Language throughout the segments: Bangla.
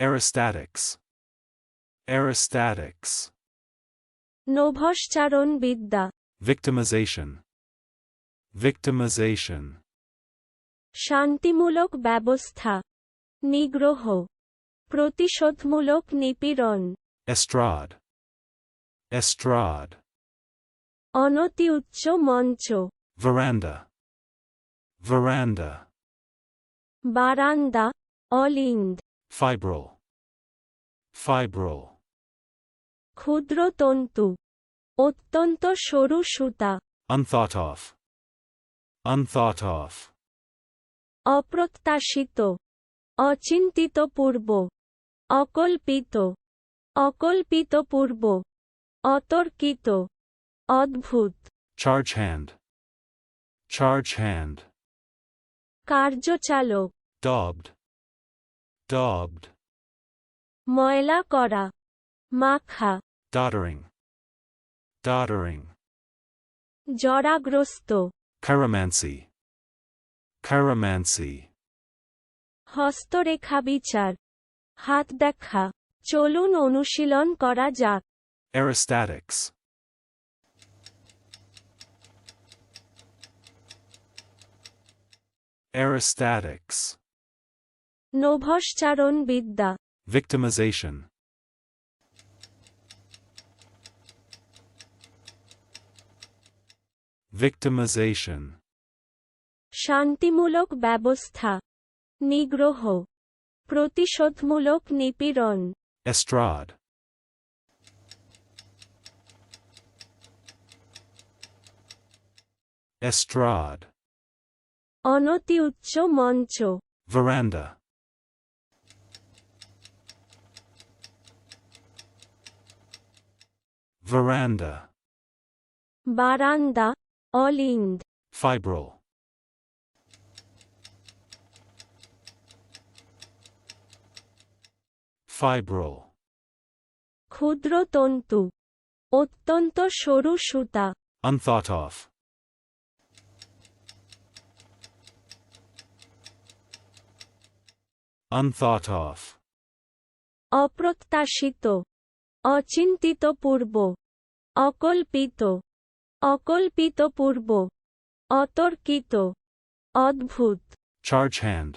Aerostatics. Aerostatics. নভশ্চারণ বিদ্যা Victimization. Victimization. শান্তিমূলক ব্যবস্থা নিগ্রহ প্রতিশোধমূলক নিপীড়ন Estrade. Estrade. অনতি উচ্চ মঞ্চ Veranda. Veranda. বারান্দা অলিন্দ Fibril. Fibril. ক্ষুদ্র তন্তু অত্যন্ত সরু সুতা Unthought of. Unthought of. অপ্রত্যাশিত অচিন্তিত পূর্ব অকল্পিত অকল্পিত পূর্ব অতর্কিত অদ্ভুত Charge hand. Charge hand. কার্যচালক Daubed. Daubed. ময়লা করা মাখা Doddering. Doddering. জরাগ্রস্ত Chiromancy. Chiromancy. হস্তরেখা বিচার হাত দেখা চলুন অনুশীলন করা যাক Aerostatics. Aerostatics. নভশ্চারণ বিদ্যা Victimization. Victimization. শান্তিমূলক ব্যবস্থা নিগ্রহ প্রতিশোধমূলক নিপীড়ন Estrade. Estrade. অনতি উচ্চ মঞ্চ Veranda. Veranda. বারান্দা অলিন্দ Fibril. Fibril. ক্ষুদ্র তন্তু অত্যন্ত সরু সুতা Unthought of. Unthought of. অপ্রত্যাশিত অচিন্তিত পূর্ব অকল্পিত অকল্পিত পূর্ব অতর্কিত অদ্ভুত Charge hand.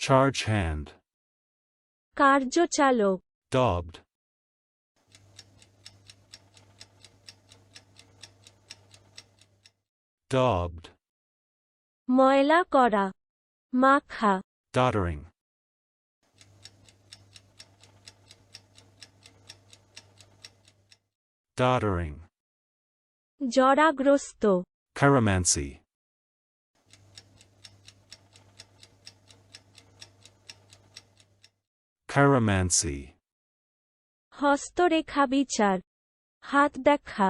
Charge hand. কার্যচালক Daubed. Daubed. ময়লা করা মাখা Doddering. Doddering. জরাগ্রস্ত Chiromancy. Chiromancy. হস্তরেখা বিচার হাত দেখা